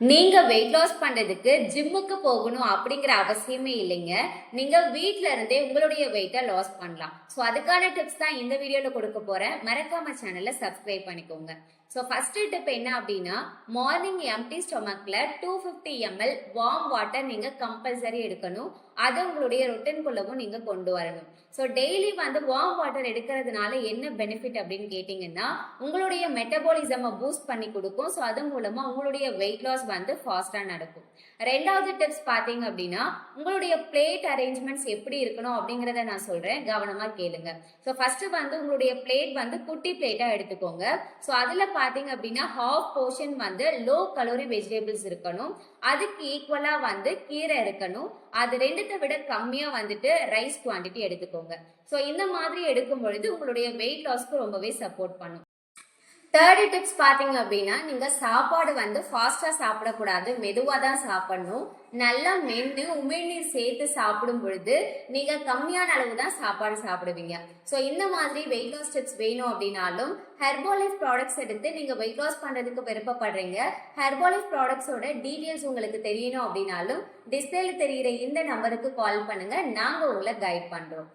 நீங்க weight loss பண்றதுக்கு ஜிம்முக்கு போகணும் அப்படிங்கிற அவசியமே இல்லைங்க. நீங்க வீட்ல இருந்தே உங்களுடைய வெயிட்டை லாஸ் பண்ணலாம். ஸோ அதுக்கான டிப்ஸ் தான் இந்த வீடியோல கொடுக்க போறேன். மறக்காம சேனலை சப்ஸ்கிரைப் பண்ணிக்கோங்க. ஸோ ஃபர்ஸ்ட் டிப் என்ன அப்படின்னா morning empty ஸ்டொமக்ல two fifty ml warm water நீங்க கம்பல்சரி எடுக்கணும். அதை உங்களுடைய ரொட்டீன்குள்ளவும் நீங்க கொண்டு வரணும். ஸோ டெய்லி வந்து வார்ம் வாட்டர் எடுக்கிறதுனால என்ன பெனிஃபிட் அப்படின்னு கேட்டிங்கன்னா உங்களுடைய மெட்டபாலிசமை பூஸ்ட் பண்ணி கொடுக்கும். ஸோ அது மூலமா உங்களுடைய வெயிட் லாஸ் வந்து ஃபாஸ்ட்டாக நடக்கும். ரெண்டாவது டிப்ஸ் பார்த்தீங்க அப்படின்னா உங்களுடைய பிளேட் அரேஞ்ச்மெண்ட்ஸ் எப்படி இருக்கணும் அப்படிங்கிறத நான் சொல்றேன். கவனமா கேளுங்க. ஸோ ஃபர்ஸ்ட் வந்து உங்களுடைய பிளேட் வந்து குட்டி பிளேட்டா எடுத்துக்கோங்க. ஸோ அதுல பார்த்தீங்க அப்படின்னா ஹாஃப் போர்ஷன் வந்து லோ கலோரி வெஜிடபிள்ஸ் இருக்கணும். அதுக்கு ஈக்குவலா வந்து கீரை இருக்கணும். அது ரெண்டுத்தை விட கம்மியா வந்துட்டு ரைஸ் குவான்டிட்டி எடுத்துக்கோங்க. ஸோ இந்த மாதிரி எடுக்கும் பொழுது உங்களுடைய வெயிட் லாஸ்க்கு ரொம்பவே சப்போர்ட் பண்ணும். தேர்டு டிப்ஸ் பார்த்தீங்க அப்படின்னா நீங்கள் சாப்பாடு வந்து ஃபாஸ்ட்டாக சாப்பிடக்கூடாது. மெதுவாக தான் சாப்பிடணும். நல்லா மென்று உமிழ்நீர் சேர்த்து சாப்பிடும் பொழுது நீங்கள் கம்மியான அளவு தான் சாப்பாடு சாப்பிடுவீங்க. ஸோ இந்த மாதிரி வெயிட் லாஸ் டிப்ஸ் வேணும் அப்படின்னாலும் ஹெர்பாலிஃப் ப்ராடக்ட்ஸ் எடுத்து நீங்கள் வெயிட் லாஸ் பண்ணுறதுக்கு விருப்பப்படுறீங்க. ஹெர்பாலிஃப் ப்ராடக்ட்ஸோட டீட்டெயில்ஸ் உங்களுக்கு தெரியணும் அப்படின்னாலும் டிஸ்பிளேல தெரிகிற இந்த நம்பருக்கு கால் பண்ணுங்கள் நாங்கள் உங்களை கைட் பண்ணுறோம்